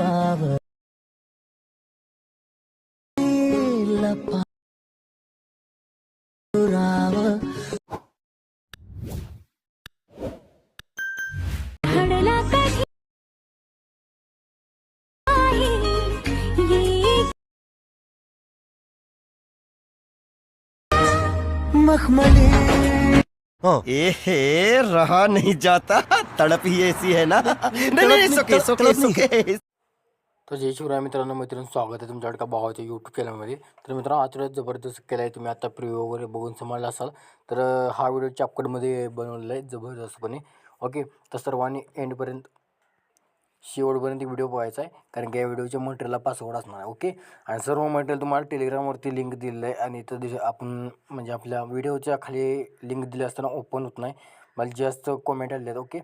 बावर लपा हाँ। रहा नहीं जाता। तड़प ही ऐसी है ना। नहीं नहीं, सुखे नहीं, नहीं, तर जय शिवराय मित्रांनो मित्रांनो स्वागत आहे तुमच्या का भावाच्या यूट्यूब चॅनलमध्ये तर मित्रांनो आजच्या जबरदस्त केला आहे तुम्ही आता प्रिव्ह्यू वगैरे बघून समजला असाल तर हा व्हिडिओ चॅपकडमध्ये बनवलेला आहे जबरदस्तपणे. ओके तर सर्वांनी एंडपर्यंत शेवटपर्यंत व्हिडिओ पाहायचा आहे कारण की या व्हिडिओच्या मटेरियलला पासवर्ड असणार आहे. ओके आणि सर्व मटेरियल तुम्हाला टेलिग्रामवरती लिंक दिलेलं आहे आणि तर आपण म्हणजे आपल्या व्हिडिओच्या खाली लिंक दिली असताना ओपन होत नाही. मला जास्त कॉमेंट आलेले आहेत. ओके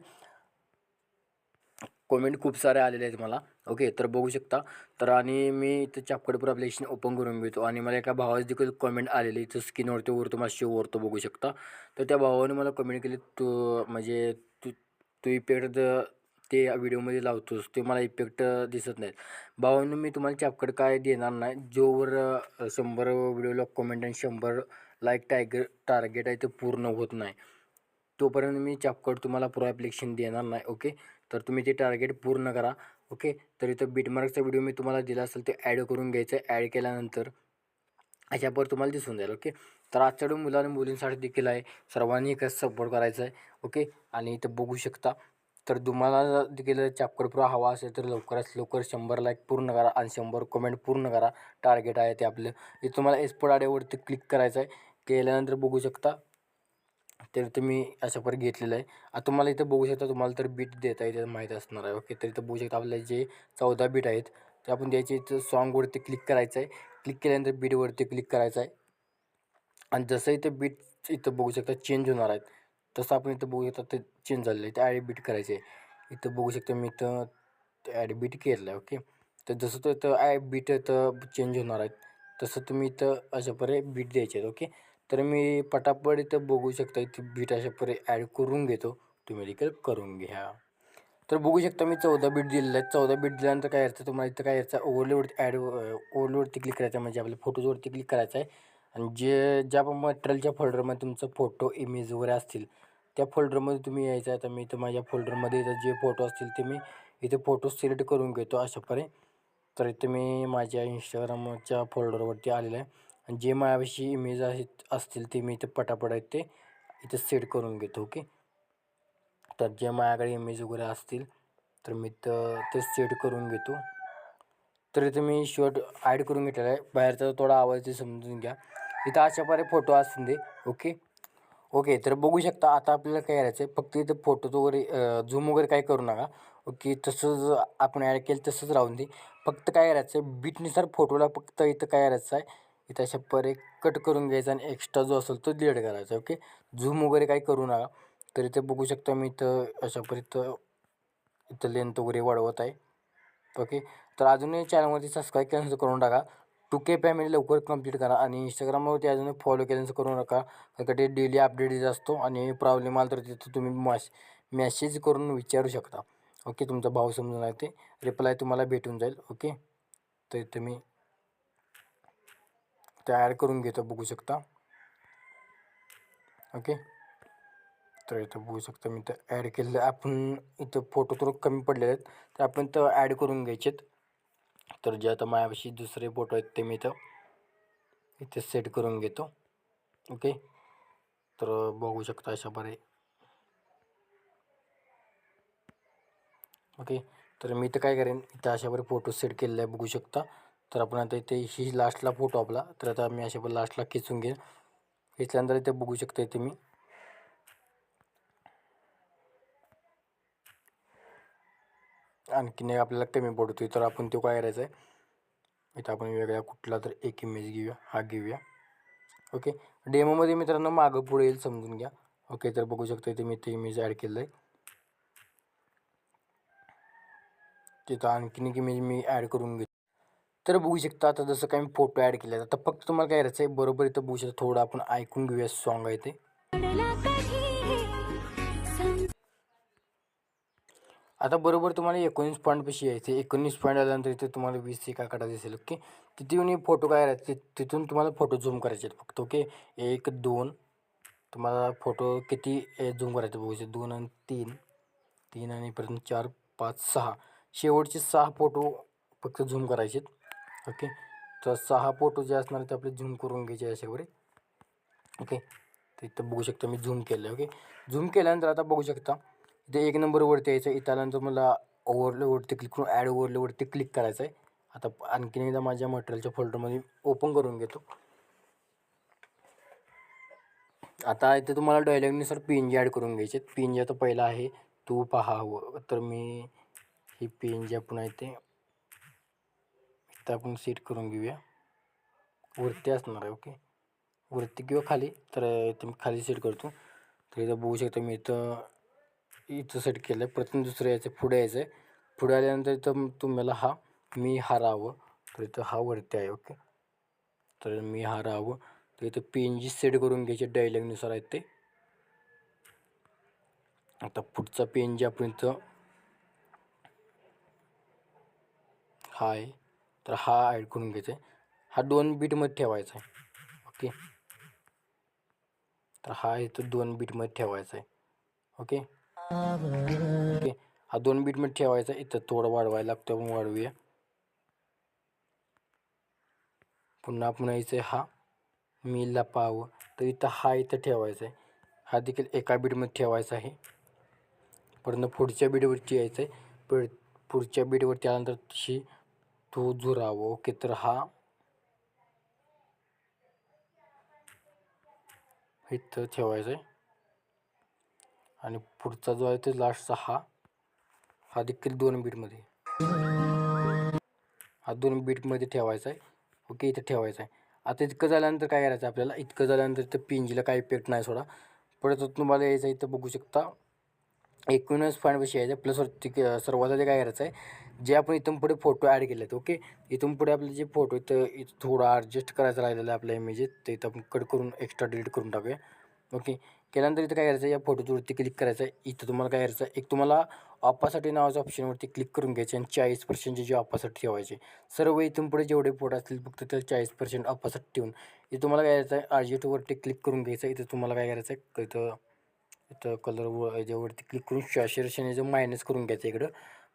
कॉमेंट खूप सारे आलेले आहेत मला. ओके तर बघू शकता. तर आणि मी इथं चापकडपूर ॲप्लिकेशन ओपन करून घेतो. आणि मला एका भावाची देखील कॉमेंट आलेली इथं स्क्रीनवरती वर तुम्हाला शो वरतो बघू शकता. तर त्या भावाने मला कमेंट केली तू म्हणजे तू तू इफेक्ट ते व्हिडिओमध्ये लावतोस. ते मला इफेक्ट दिसत नाहीत. भावानं मी तुम्हाला चापकड काय देणार नाही. जोवर शंभर व्हिडिओला कॉमेंट आणि शंभर लाईक टायगर टार्गेट आहे ते पूर्ण होत नाही. तोपर्यंत मी चापकड तुम्हाला प्रो ॲप्लिकेशन देणार नाही. ओके तर तुम्ही ते टार्गेट पूर्ण करा. ओके तर इथं बीटमार्कचा व्हिडिओ मी तुम्हाला दिला असेल ते ॲड करून घ्यायचं. आहे ॲड केल्यानंतर अशापर तुम्हाला दिसून जाईल. ओके तर आजच्या व्हिडिओ मुलांनी मुलींसाठी देखील आहे. सर्वांनी एकच सपोर्ट करायचा आहे. ओके आणि इथं बघू शकता. तर तुम्हाला देखील चॅप्टर प्रो हवा असेल तर लवकरात लवकर शंभर लाईक पूर्ण करा आणि शंभर कमेंट पूर्ण करा. टार्गेट आहे ते आपलं. इथं तुम्हाला एसपोर्ट आड्यावरती क्लिक करायचं आहे. केल्यानंतर बघू शकता. तर तुम्ही अशा पर घेतलेलं आहे. आता तुम्हाला इथं बघू शकता तुम्हाला तर बीट देता येते माहीत असणार आहे. ओके तर इथं बघू शकता आपल्याला जे चौदा बीट आहेत ते आपण द्यायचे इथं सॉन्गवरती क्लिक करायचं आहे. क्लिक केल्यानंतर बीटवरती क्लिक करायचं आहे. आणि जसं इथं बीट इथं बघू शकता चेंज होणार आहेत. तसं आपण इथं बघू शकता ते चेंज झालेलं आहे. ते ॲड बीट करायचे आहे. इथं बघू शकता मी इथं ॲड बीट केलं आहे. ओके तर जसं तर इथं ॲड बीट इथं चेंज होणार आहेत तसं तुम्ही इथं अशा परे बीट द्यायचे आहेत. ओके तर मी पटापट इथं बघू शकता इथं बीट अशा परे ॲड करून घेतो. तुम्ही देखील करून घ्या. तर बघू शकता मी चौदा बीट दिलेलं आहे चौदा बीट दिल्यानंतर काय यायचं तुम्हाला इथं काय यायचं ओव्हरलोवरती ॲड ओव्हरलोवरती क्लिक करायचं आहे. म्हणजे आपल्या फोटोजवरती क्लिक करायचं आहे. आणि जे ज्या पण मटेरियलच्या फोल्डरमध्ये तुमचं फोटो इमेज वगैरे असतील त्या फोल्डरमध्ये तुम्ही यायचं आहे. तर मी इथं माझ्या फोल्डरमध्ये इथं जे फोटो असतील ते मी इथे फोटो सिलेक्ट करून घेतो अशा परे. तर इथे मी माझ्या इंस्टाग्रामच्या फोल्डरवरती आलेलं आहे. जे माझ्यापाशी इमेज आहेत असतील ते मी इथं पटापट आहेत ते इथं सेट करून घेतो ओके तर जे माझ्याकडे इमेज वगैरे असतील तर मी तर ते सेट करून घेतो. तर इथं मी शॉर्ट ॲड करून घेतलेला आहे. बाहेरचा थोडा आवाज ते समजून घ्या. इथं अशा प्रकारे फोटो असून दे ओके ओके तर बघू शकता आता आपल्याला काय करायचं आहे फक्त इथं फोटो वगैरे झूम वगैरे काय करू नका. ओके तसंच आपण ॲड केलं तसंच राहून दे. फक्त काय करायचं आहे बीटनुसार फोटोला फक्त इथं काय करायचं आहे इथं अशा परे कट करून घ्यायचा आणि एक्स्ट्रा जो असेल तो डिलीट करायचा ओके झूम वगैरे काही करू नका. तर इथं बघू शकता मी इथं अशा परी इथं इथं लेंथ वगैरे वाढवत आहे ओके तर अजूनही चॅनलवरती सबस्क्राईब केल्यानंतर करून टाका. टू के फॅमिली लवकर कंप्लीट करा आणि इंस्टाग्रामवरती अजून फॉलो केल्यानंतर करू नका. कारण का ते डेली अपडेट येत असतो आणि प्रॉब्लेम आला तर तिथं तुम्ही मॅश मॅसेज करून विचारू शकता. ओके तुमचा भाव समजून आहे ते. रिप्लाय तुम्हाला भेटून जाईल ओके तर तुम्ही मी ते ॲड करून घेतो बघू शकता. ओके तर इथं बघू शकता मी तर ॲड केलेलं आपण इथं फोटो थोडं कमी पडलेले आहेत. तर आपण तर ॲड करून घ्यायचेत तर जे आता माझ्यापाशी दुसरे फोटो आहेत ते मी इथं इथे सेट करून घेतो. ओके तर बघू शकता अशा बरे ओके तर मी इथं काय करेन? इथं अशा बरे फोटो सेट केलेले आहे बघू शकता. तर आपण आता इथे ही लास्टला फोटो आपला. तर आता मी अशा पण लास्टला खेचून घेईन. खेचल्यानंतर इथे बघू शकता इथे मी आणखीन एक आपल्याला कमी पडतो तर आपण तो काय करायचं आहे इथं आपण वेगळ्या कुठला तर एक इमेज घेऊया. हा घेऊया. ओके डेमोमध्ये मित्रांनो मागं पुढे येईल समजून घ्या. ओके तर बघू शकता इथे मी ते इमेज ॲड केलं आहे तिथं आणखीन एक इमेज मी ॲड करून घेतो. तर बघू शकता आता जसं काही मी फोटो ॲड केले आता फक्त तुम्हाला काय करायचं आहे बरोबर इथं बघू शकता थोडं आपण ऐकून घेऊया सॉन्ग आहे ते. आता बरोबर तुम्हाला एकोणीस पॉईंटपाशी यायचं एकोणीस पॉईंट आल्यानंतर इथे तुम्हाला वीस एक आकडा दिसेल ओके तिथे फोटो काय करायचे तिथून तुम्हाला फोटो झूम करायचे आहेत फक्त ओके एक दोन तुम्हाला फोटो किती झूम करायचे बघू शकता. दोन आणि तीन तीन आणि परत चार पाच सहा. शेवटचे सहा फोटो फक्त झूम करायचे आहेत. ओके? तर सहा फोटो जे असणार ते आपले झूम करून घ्यायचे अशावर ओके? तर इथं बघू शकता मी झूम केलं आहे ओके? झूम केल्यानंतर आता बघू शकता इथे एक नंबरवरती यायचं इथं आल्यानंतर मला ओव्हरलेवरती क्लिक करून ॲड ओव्हरलेवरती क्लिक करायचं आहे. आता आणखीन एकदा माझ्या मटेरियलच्या फोल्डरमध्ये ओपन करून घेतो. आता इथे तुम्हाला डायलॉगनुसार पी एन जी ॲड करून घ्यायचे पी एन जी आता पहिला आहे. तू पहा हवं तर मी ही पी एन जी आपण आहे ते तर आपण सेट करून घेऊया. वरती असणार आहे ओके वरती किंवा खाली तर इथं मी खाली सेट करतो. तर इथं बघू शकता मी इथं इथं सेट केलं आहे प्रथम दुसरं यायचं पुढे यायचं आहे. पुढे आल्यानंतर इथं तुम्हाला हा मी हा राहावं. तर इथं हा वरती आहे ओके तर मी हा राहावं. तर इथं पी एन जी सेट करून घ्यायचे डायलॉगनुसार आहेत ते. आता पुढचा पी एन जी आपण इथं हा आहे. तर हा ॲड करून घ्यायचा आहे. हा दोन बीटमध्ये ठेवायचा आहे. ओके तर हा इथं दोन बीटमध्ये ठेवायचा आहे. ओके ओके हा दोन बीटमध्ये ठेवायचा आहे. इथं थोडं वाढवायला लागतं आपण वाढवूया. पुन्हा आपण यायचं आहे हा. मी लपावं तर इथं हा इथं ठेवायचा आहे. हा देखील एका बीटमध्ये ठेवायचा आहे. परंतु पुढच्या बीटवरती यायचं आहे पुढच्या बीटवरती आल्यानंतर शी तो जुरावो ओके तर हा? इथं ठेवायचं आहे आणि पुढचा जो आहे तो लास्टचा हा. हा देखील दोन बीटमध्ये. हा दोन बीटमध्ये ठेवायचा आहे ओके इथं ठेवायचा आहे आता इतकं झाल्यानंतर काय करायचं आपल्याला? इतकं झाल्यानंतर इथं पिंजीला काही इफेक्ट नाही सोडा. परत तुम्हाला यायचं इथं बघू शकता. एकूणच पॉईंट पैसे यायचं प्लस वरती सर्वात आधी काय करायचं आहे जे आपण इथून पुढे फोटो ॲड केले आहेत ओके इथून पुढे आपले जे फोटो इथं इथं थोडं ॲडजस्ट करायचं राहिलेलं आहे आपल्या इमेजेस ते इथं आपण कट करून एक्स्ट्रा डिलीट करून टाकूया ओके केल्यानंतर इथं काय करायचं या फोटोवरती क्लिक करायचं आहे इथं तुम्हाला काय करायचं आहे एक तुम्हाला ऑपासाठी नावाच्या ऑप्शनवरती क्लिक करून घ्यायचे आणि चाळीस पर्सेंटचे जे ऑपासाठी ठेवायचे सर्व इथून पुढे जेवढे फोटो असतील फक्त त्या चाळीस पर्सेंट ऑपासाठी ठेवून इथं तुम्हाला काय करायचं आहे आर्जेटवरती क्लिक करून घ्यायचं इथं तुम्हाला काय करायचं आहे इथं इथं कलर व याच्यावरती क्लिक करून सॅच्युरेशन याचं मायनस करून घ्यायचं इकडं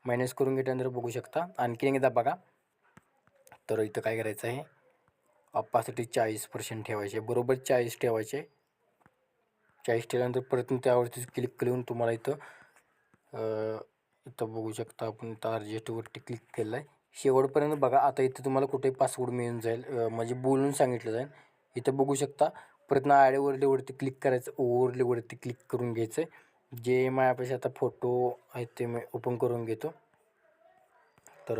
मायनस करून घेतल्यानंतर बघू शकता. आणखीन एकदा बघा. तर इथं काय करायचं आहे? अप्पासाठी चाळीस पर्सेंट ठेवायचे. बरोबर चाळीस ठेवायचे. चाळीस ठेवल्यानंतर परत त्यावरती क्लिक करून तुम्हाला इथं इथं बघू शकता आपण. इथं अर्जेस्टवरती क्लिक केलं आहे. शेवटपर्यंत बघा. आता इथं तुम्हाला कुठेही पासवर्ड मिळून जाईल. म्हणजे बोलून सांगितलं जाईल. इथं बघू शकता. परत ना आडेवरलीवरती क्लिक करायचं. ओव्हरलेवरती क्लिक करून घ्यायचं आहे जे माझ्यापाशी आता फोटो आहेत ते मी ओपन करून घेतो. तर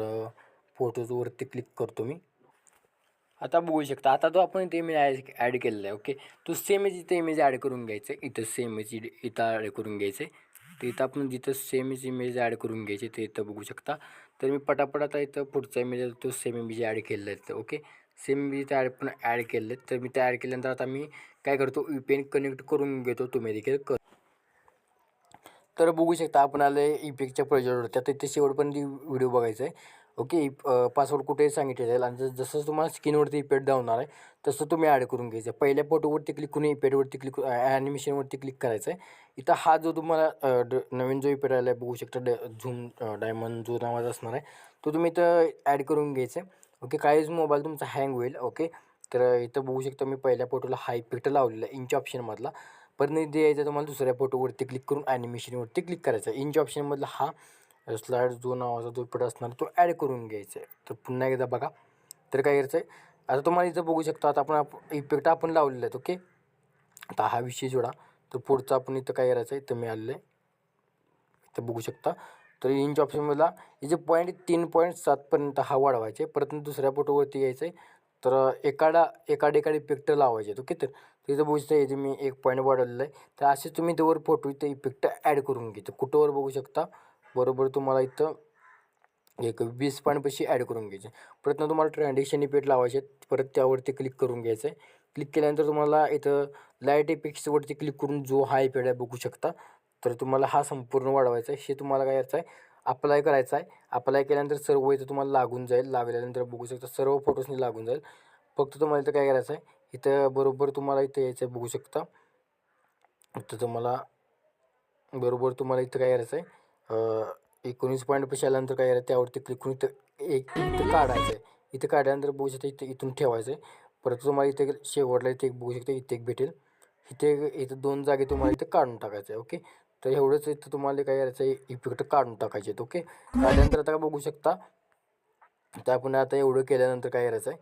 फोटोजवरती क्लिक करतो मी. आता बघू शकता आता तो आपण ते इमेज ॲड ॲड केलेला आहे ओके तो सेम इथं इमेज ॲड करून घ्यायचं आहे. इथं सेम इज इथं ॲड करून घ्यायचं आहे. तर इथं आपण जिथं सेम इमेज ॲड करून घ्यायचे ते इथं बघू शकता. तर मी पटापट आता इथं पुढचा इमेज तो सेम इमेज ॲड केलेला आहे ओके सेम इमेज इथं ॲड पण ॲड केलेलं आहे. तर मी ते ॲड केल्यानंतर आता मी काय करतो यू पी एन कनेक्ट करून घेतो तुम्ही देखील. कर तर बघू शकता आपण आलं आहे इफेक्टच्या प्रोजेक्टवरती आता इथे शेवटपर्यंत व्हिडिओ बघायचा आहे ओके पासवर्ड कुठे सांगितले जाईल आणि जसं तुम्हाला स्क्रीनवरती इफेक्ट धावणार आहे तसं तुम्ही ॲड करून घ्यायचं आहे पहिल्या फोटोवरती क्लिक करून इफेक्टवरती क्लिक ॲनिमेशनवरती क्लिक करायचं आहे इथं हा जो तुम्हाला ड नवीन जो इफेक्ट आला आहे बघू शकता ड झूम डायमंड जो नावाचा असणार आहे तो तुम्ही इथं ॲड करून घ्यायचं आहे ओके काहीच मोबाईल तुमचा हँग होईल. ओके तर इथं बघू शकता मी पहिल्या फोटोला हा इफेक्ट लावलेला इंच ऑप्शनमधला परत इथे यायचं तुम्हाला दुसऱ्या फोटोवरती क्लिक करून ॲनिमेशनवरती क्लिक करायचं. इंच ऑप्शनमधला हा स्लाईड जो नावाचा जो पट असणार तो ॲड करून घ्यायचा आहे. तर पुन्हा एकदा बघा. तर काय करायचं आहे आता तुम्हाला इथं बघू शकता आता आपण इफेक्ट आपण लावलेला आहे ओके आता हा विषय जोडा. तर पुढचा आपण इथं काय करायचं आहे इथं मी आलेलं आहे. इथं बघू शकता. तर इंच ऑप्शनमधला इथे पॉईंट तीन पॉईंट सातपर्यंत हा वाढवायचे परत दुसऱ्या फोटोवरती यायचं आहे तर एकाडा एकाडे एकाडे इफेक्ट लावायचे ओके तर तिथं बघू शकता इथे मी एक पॉईंट वाढवलेलं आहे. तर असे तुम्ही त्यावर फोटो इथं इफेक्ट ॲड करून घेतो कुठंवर बघू शकता? बरोबर तुम्हाला इथं एक वीस पॉईंटपाशी ॲड करून घ्यायचे. परत तुम्हाला ट्रान्झॅक्शन इफेक्ट लावायचे परत त्यावरती क्लिक करून घ्यायचं आहे. क्लिक केल्यानंतर तुम्हाला इथं लाइट इफेक्ट्सवरती क्लिक करून जो हा इफेक्ट आहे बघू शकता. तर तुम्हाला हा संपूर्ण वाढवायचा आहे. हे तुम्हाला काय करायचं आहे? अप्लाय करायचा आहे. अप्लाय केल्यानंतर सर्व इथं तुम्हाला लागून जाईल. लागल्यानंतर बघू शकता सर्व फोटोजनी लागून जाईल. फक्त तुम्हाला इथं काय करायचं आहे? इथं बरोबर तुम्हाला इथं यायचं आहे बघू शकता. इथं तुम्हाला बरोबर तुम्हाला इथं काय करायचं आहे एकोणीस पॉईंट पैसे आल्यानंतर काय करायचं त्यावरती क्लिक करून इथं एक इथं काढायचं आहे. इथं काढल्यानंतर बघू शकता इथं इथून ठेवायचं आहे. परत तुम्हाला इथे शेवटला इथे एक बघू शकता इथे एक भेटेल. इथे इथं दोन जागे तुम्हाला इथं काढून टाकायचं आहे ओके? तर एवढंच इथं तुम्हाला काय करायचं आहे इफेक्ट काढून टाकायचे आहेत ओके? काढल्यानंतर आता बघू शकता तर आपण आता एवढं केल्यानंतर काय करायचं आहे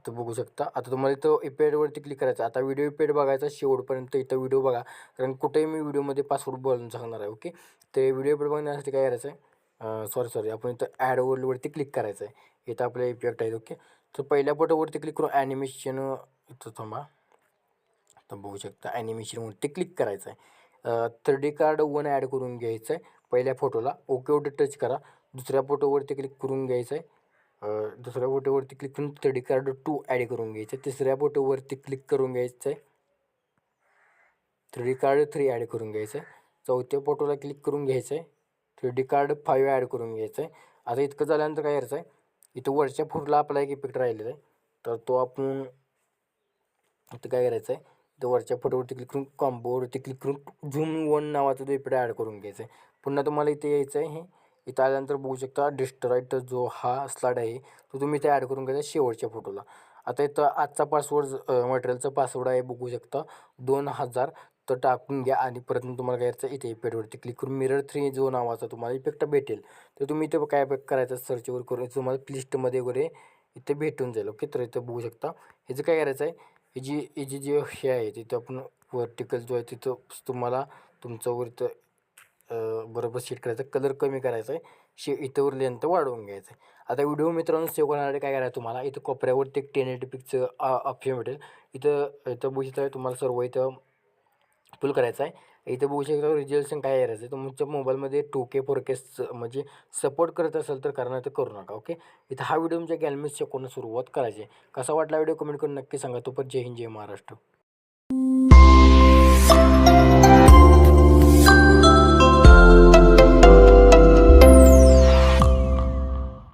इथं बघू शकता. आता तुम्हाला इथं इपेडवरती क्लिक करायचं आता व्हिडिओ इपेड बघायचा शेवटपर्यंत इथं व्हिडिओ बघा. कारण कुठेही मी व्हिडिओमध्ये पासवर्ड बोलून सांगणार आहे ओके ते व्हिडिओ इपेड बघण्यासाठी काय करायचं आहे? सॉरी सॉरी आपण इथं ॲड वर्ल्डवरती क्लिक करायचं आहे. इथं आपलं इफेक्ट आहेत ओके तर पहिल्या फोटोवरती क्लिक करून ॲनिमेशन इथं थांबा. तर बघू शकता ॲनिमेशनवरती क्लिक करायचं आहे. थर्डी कार्ड वन ॲड करून घ्यायचं आहे. पहिल्या फोटोला ओके ओके टच करा. दुसऱ्या फोटोवरती क्लिक करून घ्यायचं आहे. दुसऱ्या फोटोवरती क्लिक करून थर्डी कार्ड टू ॲड करून घ्यायचं. तिसऱ्या फोटोवरती क्लिक करून घ्यायचं आहे थ्री कार्ड थ्री ॲड करून घ्यायचं आहे चौथ्या फोटोला क्लिक करून घ्यायचं आहे थ्री कार्ड फाईव्ह ॲड करून घ्यायचं आहे आता इतकं झाल्यानंतर काय करायचं आहे इथं वरच्या फोटोला आपला एक इफेक्ट राहिलेला आहे तर तो आपण इथं काय करायचं आहे तर वरच्या फोटोवरती क्लिक करून कॉम्बोवरती क्लिक करून झूम वन नावाचा तो इफेक्ट ॲड करून घ्यायचा आहे पुन्हा तुम्हाला इथे यायचं आहे हे. इथं आल्यानंतर बघू शकता डिस्ट्रॉईट जो हा स्लाड आहे तो तुम्ही इथे ॲड करून घ्यायचा शेवटच्या फोटोला आता इथं आजचा पासवर्ड मटेरियलचा पासवर्ड आहे बघू शकता. दोन हजार तर टाकून घ्या आणि परत तुम्हाला काय करायचं इथे इफेक्टवरती क्लिक करून मिरर थ्री जो नावाचा तुम्हाला इफेक्ट भेटेल. तर तुम्ही इथे काय करायचं सर्चवर करून तुम्हाला प्लिस्टमध्ये वगैरे इथे भेटून जाईल. ओके तर इथं बघू शकता. ह्याचं काय करायचं आहे ही जी ही जी जी हे आहे तिथं आपण वर्टिकल जो आहे तिथं तुम्हाला तुमचं वर इथं बरोबर शेट करायचं. कलर कमी करायचा आहे शे इथंवर लेंथ वाढवून घ्यायचं आहे आता व्हिडिओ मित्रांनो सेव्ह करण्यासाठी काय करायचं तुम्हाला? इथं कोपऱ्यावरती एक टेन एटी पिकचं ऑप्शन भेटेल. इथं इथं बघू शकता तुम्हाला सर्व इथं फुल करायचं आहे. इथं बघू शकता रिजल्युशन काय करायचं आहे तुमच्या मोबाईलमध्ये टू के फोर के म्हणजे सपोर्ट करत असेल तर करणार तर करू नका ओके इथं हा व्हिडिओ तुमच्या गॅलमीत शिकवणं सुरुवात करायची आहे. कसा वाटला व्हिडिओ कमेंट करून नक्की सांगा. तो पण जय हिंद जय महाराष्ट्र.